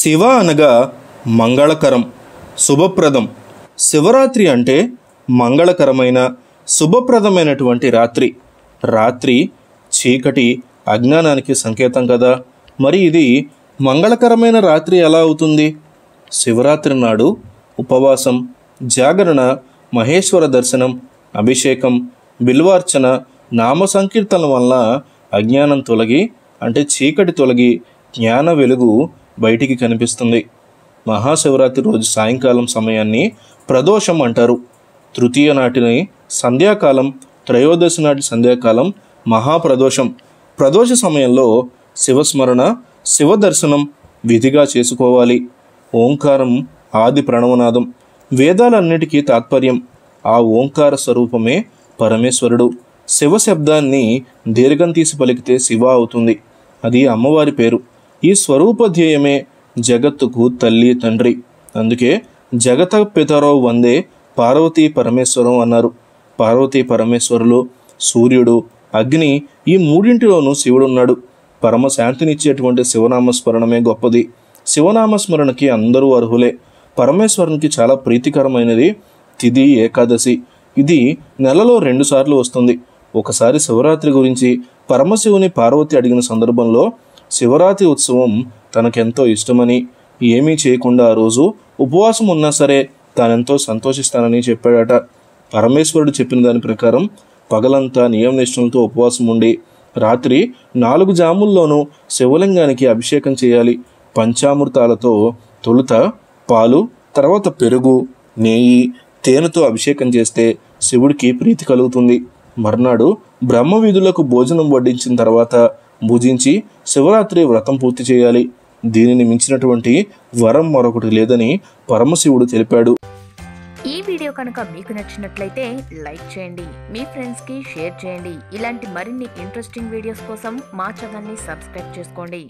శివ అనగా మంగళకరం శుభప్రదం. శివరాత్రి అంటే మంగళకరమైన శుభప్రదమైనటువంటి రాత్రి. రాత్రి చీకటి అజ్ఞానానికి సంకేతం కదా. మరి ఇది మంగళకరమైన రాత్రి ఎలా అవుతుంది? శివరాత్రి నాడు ఉపవాసం జాగరణ మహేశ్వర దర్శనం అభిషేకం బిల్వార్చన నామ సంకీర్తన వల్ల అజ్ఞానం తొలగి అంటే చీకటి తొలగి జ్ఞాన వెలుగు బయటికి కనిపిస్తుంది. మహాశివరాత్రి రోజు సాయంకాలం సమయాన్ని ప్రదోషం అంటారు. తృతీయ నాటిని సంధ్యాకాలం త్రయోదశి నాటి సంధ్యాకాలం మహాప్రదోషం. ప్రదోష సమయంలో శివస్మరణ శివ దర్శనం విధిగా చేసుకోవాలి. ఓంకారం ఆది ప్రణవనాదం. వేదాలన్నిటికీ తాత్పర్యం. ఆ ఓంకార స్వరూపమే పరమేశ్వరుడు. శివ శబ్దాన్ని దీర్ఘం తీసి పలికితే శివ అవుతుంది. అది అమ్మవారి పేరు. ఈ స్వరూపధ్యేయమే జగత్తుకు తల్లి తండ్రి. అందుకే జగత పితరో వందే పార్వతీ పరమేశ్వరం అన్నారు. పార్వతీ పరమేశ్వరులు సూర్యుడు అగ్ని ఈ మూడింటిలోనూ శివుడున్నాడు. పరమ శాంతినిచ్చేటువంటి శివనామస్మరణమే గొప్పది. శివనామస్మరణకి అందరూ అర్హులే. పరమేశ్వరునికి చాలా ప్రీతికరమైనది తిది ఏకాదశి. ఇది నెలలో రెండుసార్లు వస్తుంది. ఒకసారి శివరాత్రి గురించి పరమశివుని పార్వతి అడిగిన సందర్భంలో శివరాత్రి ఉత్సవం తనకెంతో ఇష్టమని ఏమీ చేయకుండా ఆ రోజు ఉపవాసం ఉన్నా సరే తానెంతో సంతోషిస్తానని చెప్పాడట. పరమేశ్వరుడు చెప్పిన దాని ప్రకారం పగలంతా నియమ నిష్ఠలతో ఉపవాసం ఉండి రాత్రి నాలుగు జాముల్లోనూ శివలింగానికి అభిషేకం చేయాలి. పంచామృతాలతో తొలుత పాలు తర్వాత పెరుగు నెయ్యి తేనెతో అభిషేకం చేస్తే శివుడికి ప్రీతి కలుగుతుంది. మర్నాడు బ్రహ్మ వీధులకు భోజనం వడ్డించిన తర్వాత భుజించి శివరాత్రి వ్రతం పూర్తి చేయాలి. దీనిని మించినటువంటి వరం మరొకటి లేదని పరమశివుడు తెలిపాడు. ఈ వీడియో కనుక మీకు నచ్చినట్లయితే లైక్ చేయండి మీ ఫ్రెండ్స్కి షేర్ చేయండి. ఇలాంటి మరిన్ని ఇంట్రెస్టింగ్ వీడియోస్ కోసం మా ఛానల్ని సబ్స్క్రైబ్ చేసుకోండి.